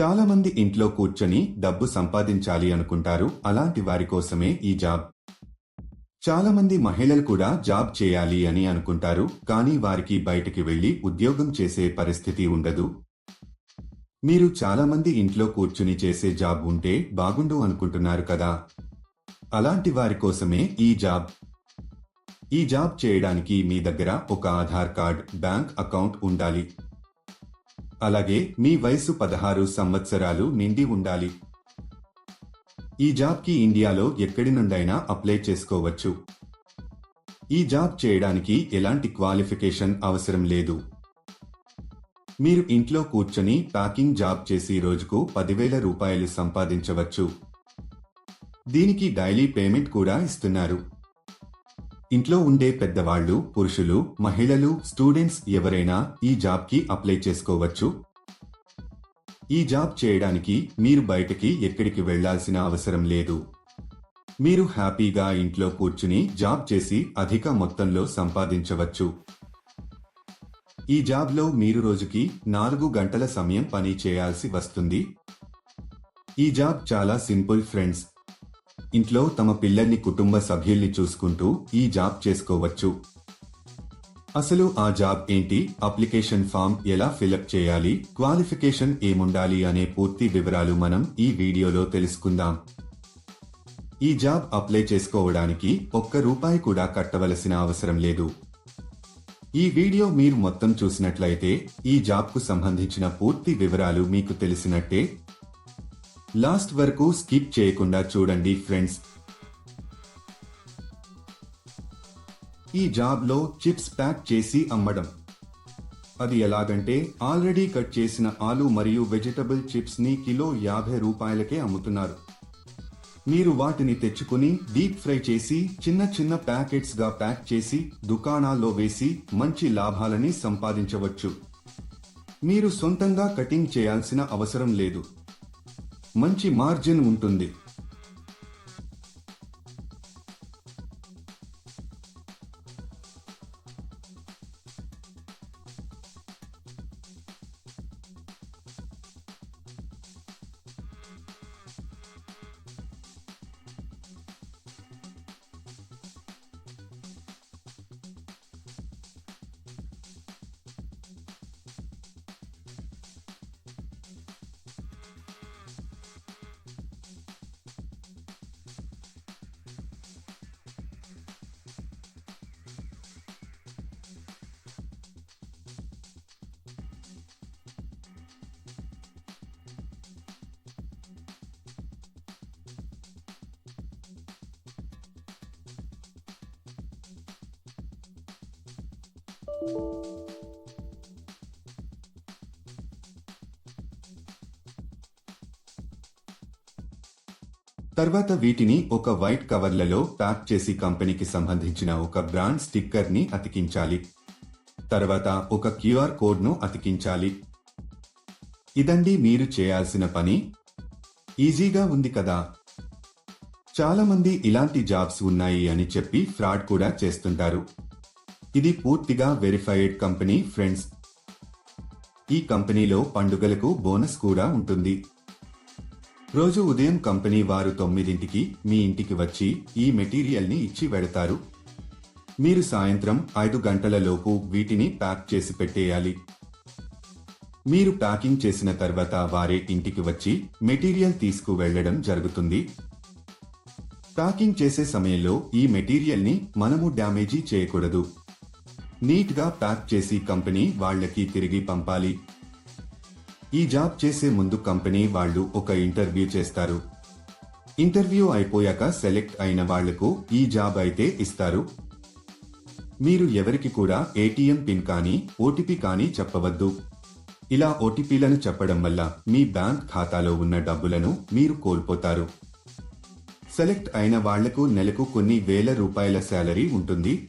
చాలా మంది ఇంట్లో కూర్చొని డబ్బు సంపాదించాలి అనుకుంటారు. అలాంటి వారి కోసమే ఈ జాబ్. చాలా మంది మహిళలు కూడా జాబ్ చేయాలి అని అనుకుంటారు. కానీ వారికి బయటికి వెళ్ళి ఉద్యోగం చేసే పరిస్థితి ఉండదు. మీరు చాలా మంది ఇంట్లో కూర్చుని చేసే జాబ్ ఉంటే బాగుండు అనుకుంటున్నారు కదా? అలాంటి వారి కోసమే ఈ జాబ్. ఈ జాబ్ చేయడానికి మీ దగ్గర ఒక ఆధార్ కార్డ్ బ్యాంక్ అకౌంట్ ఉండాలి. అలాగే మీ వయసు పదహారు సంవత్సరాలు నిండి ఉండాలి. ఈ జాబ్కి ఇండియాలో ఎక్కడి నుండైనా అప్లై చేసుకోవచ్చు. ఈ జాబ్ చేయడానికి ఎలాంటి క్వాలిఫికేషన్ అవసరం లేదు. మీరు ఇంట్లో కూర్చొని ప్యాకింగ్ జాబ్ చేసి రోజుకు పదివేల రూపాయలు సంపాదించవచ్చు. దీనికి డైలీ పేమెంట్ కూడా ఇస్తున్నారు. ఇంట్లో ఉండే పెద్దవాళ్ళు పురుషులు మహిళలు స్టూడెంట్స్ ఎవరైనా ఈ జాబ్కి అప్లై చేసుకోవచ్చు. ఈ జాబ్ చేయడానికి మీరు బయటకి ఎక్కడికి వెళ్ళాల్సిన అవసరం లేదు. మీరు హ్యాపీగా ఇంట్లో కూర్చుని జాబ్ చేసి అధిక మొత్తంలో సంపాదించవచ్చు. ఈ జాబ్లో మీరు రోజుకి నాలుగు గంటల సమయం పని చేయాల్సి వస్తుంది. ఈ జాబ్ చాలా సింపుల్ ఫ్రెండ్స్. ఇంట్లో తమ పిల్లల్ని కుటుంబ సభ్యుల్ని చూసుకుంటూ ఈ జాబ్ చేసుకోవచ్చు. అసలు ఆ జాబ్ ఏంటి? అప్లికేషన్ ఫామ్ ఎలా ఫిలప్ చేయాలి? క్వాలిఫికేషన్ ఏముండాలి అనే పూర్తి వివరాలు మనం ఈ వీడియోలో తెలుసుకుందాం. ఈ జాబ్ అప్లై చేసుకోవడానికి ఒక్క రూపాయి కూడా కట్టవలసిన అవసరం లేదు. ఈ వీడియో మీరు మొత్తం చూసినట్లయితే ఈ జాబ్కు సంబంధించిన పూర్తి వివరాలు మీకు తెలిసినట్టే లాస్ట్ వరకు స్కిప్ చేయకుండా చూడండి ఫ్రెండ్స్ ఈ జాబ్లో చిప్స్ ప్యాక్ చేసి అమ్మడం. అది ఎలాగంటే ఆల్రెడీ కట్ చేసిన ఆలు మరియు వెజిటబుల్ చిప్స్ని కిలో యాభై రూపాయలకే అమ్ముతున్నారు. మీరు వాటిని తెచ్చుకుని డీప్ ఫ్రై చేసి చిన్న చిన్న ప్యాకెట్స్గా ప్యాక్ చేసి దుకాణాల్లో వేసి మంచి లాభాలని సంపాదించవచ్చు. మీరు సొంతంగా కటింగ్ చేయాల్సిన అవసరం లేదు. మంచి మార్జిన్ ఉంటుంది. తర్వాత వీటిని ఒక వైట్ కవర్లలో ప్యాక్ చేసి కంపెనీకి సంబంధించిన ఒక బ్రాండ్ స్టిక్కర్ని అతికించాలి. తర్వాత ఒక క్యూఆర్ కోడ్ను అతికించాలి. ఇదండి మీరు చేయాల్సిన పని. ఈజీగా ఉంది కదా. చాలామంది ఇలాంటి జాబ్స్ ఉన్నాయి అని చెప్పి ఫ్రాడ్ కూడా చేస్తుంటారు. ఇది పూర్తిగా వెరిఫైడ్ కంపెనీ ఫ్రెండ్స్ ఈ కంపెనీలో పండుగలకు బోనస్ కూడా ఉంటుంది. రోజు ఉదయం కంపెనీ వారు తొమ్మిదింటికి మీ ఇంటికి వచ్చి ఈ మెటీరియల్ని ఇచ్చి వెడతారు మీరు సాయంత్రం ఐదు గంటల లోపు వీటిని ప్యాక్ చేసి పెట్టేయాలి. మీరు ప్యాకింగ్ చేసిన తర్వాత వారే ఇంటికి వచ్చి మెటీరియల్ తీసుకు వెళ్ళడం జరుగుతుంది. ప్యాకింగ్ చేసే సమయంలో ఈ మెటీరియల్ని మనము డ్యామేజీ చేయకూడదు. నీట్గా ప్యాక్ చేసి కంపెనీ వాళ్ళకి తిరిగి పంపాలి. ఈ జాబ్ చేసే ముందు కంపెనీ వాళ్ళు ఒక ఇంటర్వ్యూ చేస్తారు. ఇంటర్వ్యూ అయిపోయాక సెలెక్ట్ అయిన వాళ్ళకు ఈ జాబ్ అయితే ఇస్తారు. మీరు ఎవరికి కూడా ఏటీఎం పిన్ కానీ ఓటీపీ కానీ చెప్పవద్దు. ఇలా ఓటీపీలను చెప్పడం వల్ల మీ బ్యాంక్ ఖాతాలో ఉన్న డబ్బులను మీరు కోల్పోతారు. సెలెక్ట్ అయిన వాళ్ళకు నెలకు కొన్ని వేల రూపాయల శాలరీ ఉంటుంది.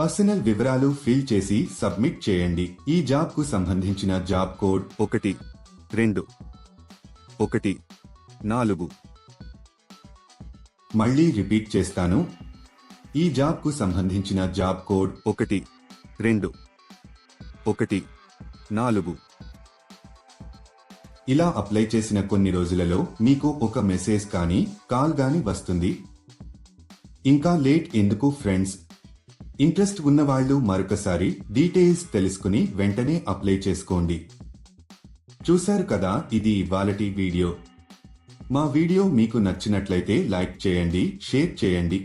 పర్సనల్ వివరాలు ఫిల్ చేసి సబ్మిట్ చేయండి. ఈ జాబ్కు సంబంధించిన జాబ్ కోడ్ ఒకటి రెండు ఒకటి నాలుగు. మళ్ళీ రిపీట్ చేస్తాను. ఈ జాబ్కు సంబంధించిన జాబ్ కోడ్ ఒకటి రెండు ఒకటి నాలుగు. ఇలా అప్లై చేసిన కొన్ని రోజులలో మీకు ఒక మెసేజ్ కానీ కాల్ గాని వస్తుంది. ఇంకా లేట్ ఎందుకు ఫ్రెండ్స్? ఇంట్రెస్ట్ ఉన్నవాళ్ళు మరొకసారి డీటెయిల్స్ తెలుసుకుని వెంటనే అప్లై చేసుకోండి. చూశారు కదా ఇది ఇవాళటి వీడియో. మా వీడియో మీకు నచ్చినట్లయితే లైక్ చేయండి షేర్ చేయండి.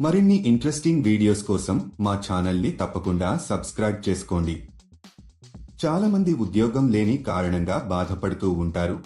మరిన్ని ఇంట్రెస్టింగ్ వీడియోస్ కోసం మా ఛానల్ని తప్పకుండా సబ్స్క్రైబ్ చేసుకోండి. చాలామంది ఉద్యోగం లేని కారణంగా బాధపడుతూ ఉంటారు.